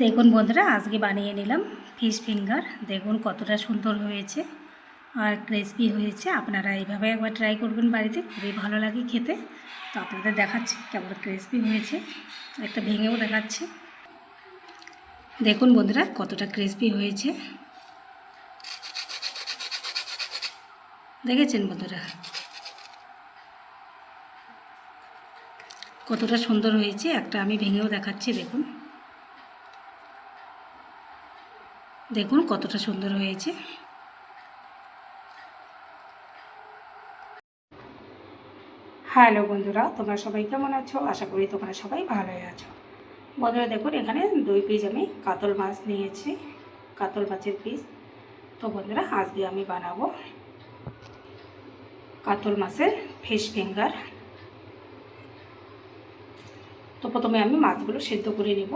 দেখুন বন্ধুরা, আজকে বানিয়ে নিলাম ফিশ ফিঙ্গার। দেখুন কতটা সুন্দর হয়েছে আর ক্রিসপি হয়েছে। আপনারা এইভাবে একবার ট্রাই করবেন বাড়িতে, খুবই ভালো লাগে খেতে। তো আপনাদের দেখাচ্ছি কেমন ক্রিসপি হয়েছে। একটা ভেঙেও দেখাচ্ছি। দেখুন বন্ধুরা, কতটা ক্রিসপি হয়েছে। দেখেছেন বন্ধুরা? কতটা সুন্দর হয়েছে। একটা আমি ভেঙেও দেখাচ্ছি, দেখুন। দেখুন কতটা সুন্দর হয়েছে। হ্যালো বন্ধুরা, তোমরা সবাই কেমন আছো? আশা করি তোমরা সবাই ভালোই আছো। বন্ধুরা, দেখুন, এখানে দুই পিস আমি কাতল মাছ নিয়েছি, কাতল মাছের পিস তো বন্ধুরা আজকে আমি বানাবো কাতল মাছের ফিশ ফিঙ্গার তো প্রথমে আমি মাছগুলো সেদ্ধ করে নেব।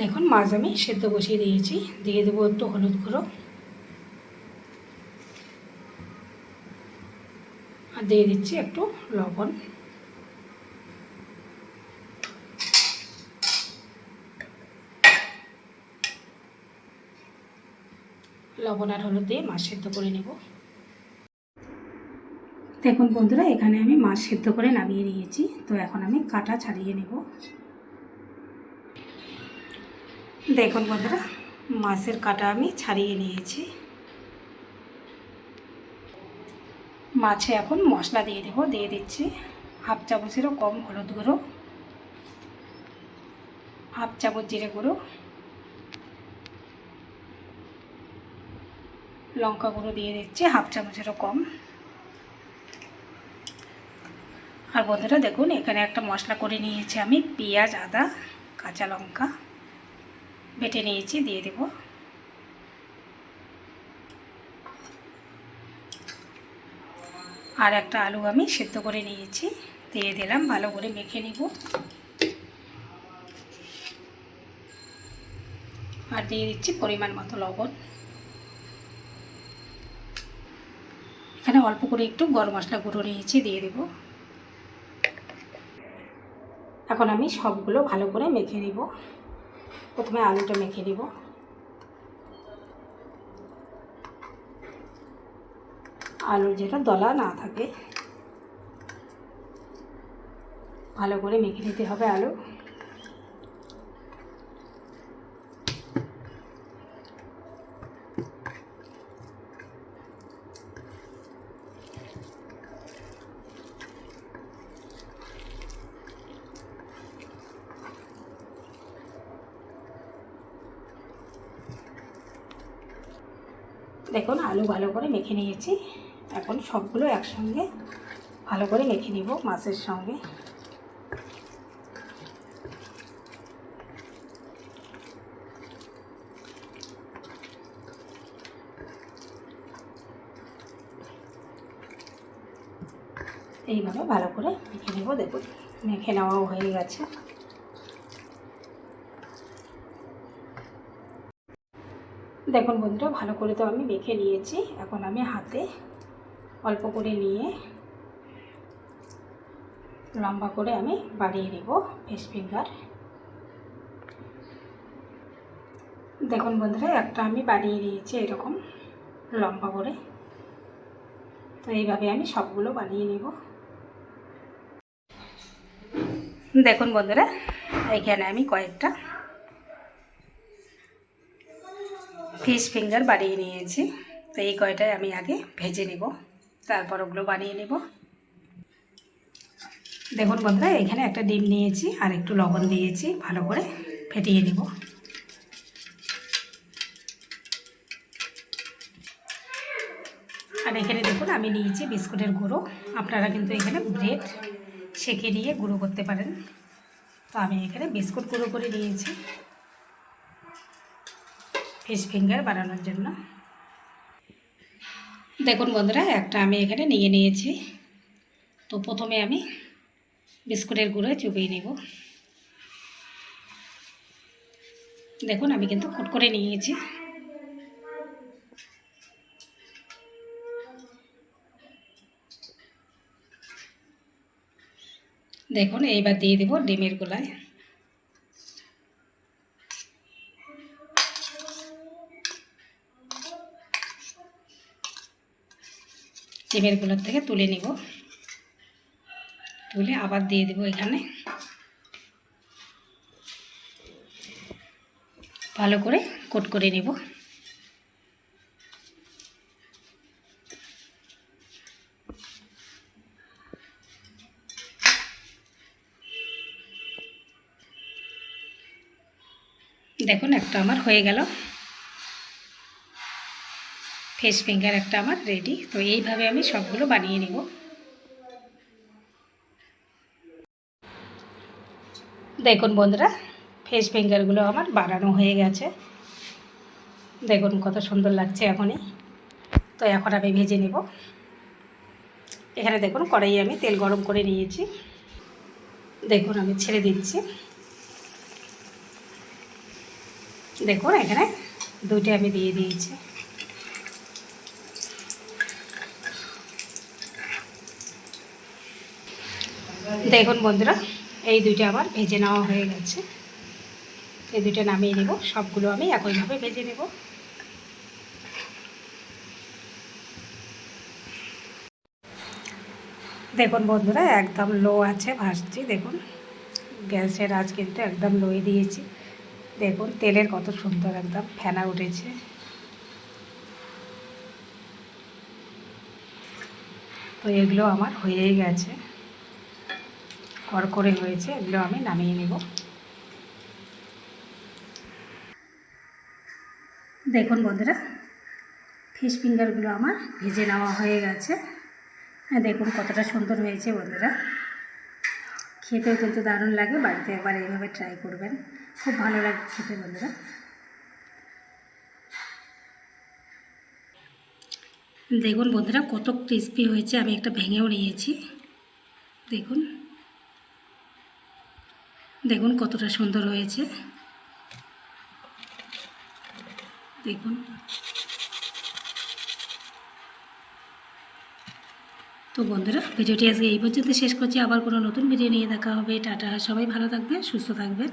দেখুন, মাছ আমি সেদ্ধ বসিয়ে দিয়েছি। দিয়ে দেবো একটু হলুদ গুঁড়ো। আর দিয়ে দিচ্ছি একটু লবণ। লবণ আর হলুদ দিয়ে মাছ সেদ্ধ করে নেব। দেখুন বন্ধুরা, এখানে আমি মাছ সেদ্ধ করে নামিয়ে নিয়েছি। তো এখন আমি কাটা ছাড়িয়ে নেব। দেখুন বন্ধুরা, মাছের কাটা আমি ছাড়িয়ে নিয়েছি। মাছে এখন মশলা দিয়ে দেবো, দিয়ে দিচ্ছি হাফ চামচেরও কম হলুদ গুঁড়ো, হাফ চামচ জিরে গুঁড়ো, লঙ্কা গুঁড়ো দিয়ে দিচ্ছি হাফ চামচেরও কম। আর বন্ধুরা দেখুন, এখানে একটা মশলা করে নিয়েছি আমি, পেঁয়াজ, আদা, কাঁচা লঙ্কা। বেটে নিয়েছি, দিয়ে দেব। আর একটা আলু আমি সেদ্ধ করে নিয়েছি, দিয়ে দিলাম, ভালো করে মেখে নিব। আর দিয়ে দিচ্ছি পরিমাণ মতো লবণ। এখানে অল্প করে একটু গরম মশলা গুঁড়ো নিয়েছি, দিয়ে দেব। এখন আমি সবগুলো ভালো করে মেখে নিব। প্রথমে আলুটা মেখে দিব আলুর যেটা দলা না থাকে, ভালো করে মেখে নিতে হবে আলু। দেখুন, আলু ভালো করে মেখে নিয়েছি। এখন সবগুলো একসঙ্গে ভালো করে মেখে নিব মাছের সঙ্গে। এইভাবে ভালো করে মেখে নেব, দেখুন, মেখে নেওয়াও হয়ে গেছে। দেখুন বন্ধুরা, ভালো করে তো আমি মেখে নিয়েছি। এখন আমি হাতে অল্প করে নিয়ে লম্বা করে আমি বাড়িয়ে নেব ফেস ফিঙ্গার দেখুন বন্ধুরা, একটা আমি বাড়িয়ে নিয়েছি এরকম লম্বা করে। তো এইভাবে আমি সবগুলো বানিয়ে নেব। দেখুন বন্ধুরা এইখানে আমি কয়েকটা ফিশ ফিঙ্গার বানিয়ে নিয়েছি। তো এই কয়টাই আমি আগে ভেজে নেব, তারপর ওগুলো বানিয়ে নেব। দেখুন বন্ধুরা, এখানে একটা ডিম নিয়েছি আর একটু লবণ দিয়েছি, ভালো করে ফেটিয়ে নেব। আর এখানে দেখুন, আমি নিয়েছি বিস্কুটের গুঁড়ো। আপনারা কিন্তু এখানে ব্রেড সেঁকে নিয়ে গুঁড়ো করতে পারেন। তো আমি এখানে বিস্কুট গুঁড়ো করে নিয়েছি। ফিশ ফিঙ্গার বানানোর জন্য। দেখুন বন্ধুরা, একটা আমি এখানে নিয়ে নিয়েছি। তো প্রথমে আমি বিস্কুটের গুঁড়ো চুপিয়ে নেব। দেখুন, আমি কিন্তু কুট করে নিয়েছি। দেখুন, এইবার দিয়ে দেবো ডিমের গোলায়। স্টিমেরগুলোর থেকে তুলে নিব। তুলে আবার দিয়ে দেবো এখানে। ভালো করে কোট করে নেব। দেখুন, একটা আমার হয়ে গেল। ফেস ফিঙ্গার একটা আমার রেডি তো এইভাবে আমি সবগুলো বানিয়ে নেব। দেখুন বন্ধুরা, ফেস ফিঙ্গারগুলো আমার বানানো হয়ে গেছে। দেখুন কত সুন্দর লাগছে এখনই। তো এখন আমি ভেজে নেব। এখানে দেখুন কড়াইয়ে আমি তেল গরম করে নিয়েছি। দেখুন আমি ছেড়ে দিচ্ছি। দেখুন এখানে দুইটা আমি দিয়ে দিয়েছি। দেখুন বন্ধুরা, এই দুইটা আমার ভেজে নেওয়া হয়ে গেছে। এই দুইটা নামিয়ে নেব, সবগুলো আমি একইভাবে ভেজে নেব। দেখুন বন্ধুরা, একদম লো আছে ভাসছি দেখুন। গ্যাসের আজ কিন্তু একদম লোয়ে দিয়েছি। দেখুন, তেলের কত সুন্দর একদম ফেনা উঠেছে। তো এগুলো আমার হয়েই গেছে। করকরে হয়েছে, এগুলো আমি নামিয়ে নেব। দেখুন বন্ধুরা ফিশ ফিঙ্গারগুলো আমার ভেজে নেওয়া হয়ে গেছে। হ্যাঁ দেখুন কতটা সুন্দর হয়েছে বন্ধুরা। খেতেও কিন্তু দারুণ লাগে, বাড়িতে একবার এইভাবে ট্রাই করবেন। খুব ভালো লাগে খেতে বন্ধুরা। দেখুন বন্ধুরা, কত ক্রিস্পি হয়েছে, আমি একটা ভেঙেও নিয়েছি। দেখুন। দেখুন কতটা সুন্দর হয়েছে। দেখুন। তো বন্ধুরা, ভিডিওটি আজকে এই পর্যন্ত শেষ করছি। আবার কোনো নতুন ভিডিও নিয়ে দেখা হবে। টাটা, সবাই ভালো থাকবে সুস্থ থাকবেন।